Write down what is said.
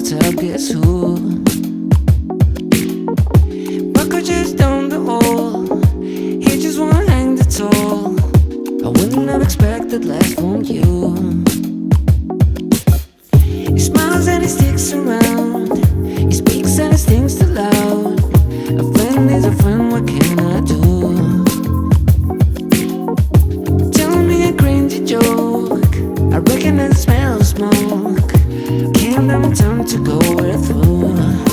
let's help guess who. Buckle just down the hall, he just won't hang the toll. I wouldn't have expected less from you. He smiles and he sticks around, he speaks and he sings too loud. A friend is a friend, what can I do? Tell me a cringy joke, I recognize the smell of smoke time to go with. Ooh.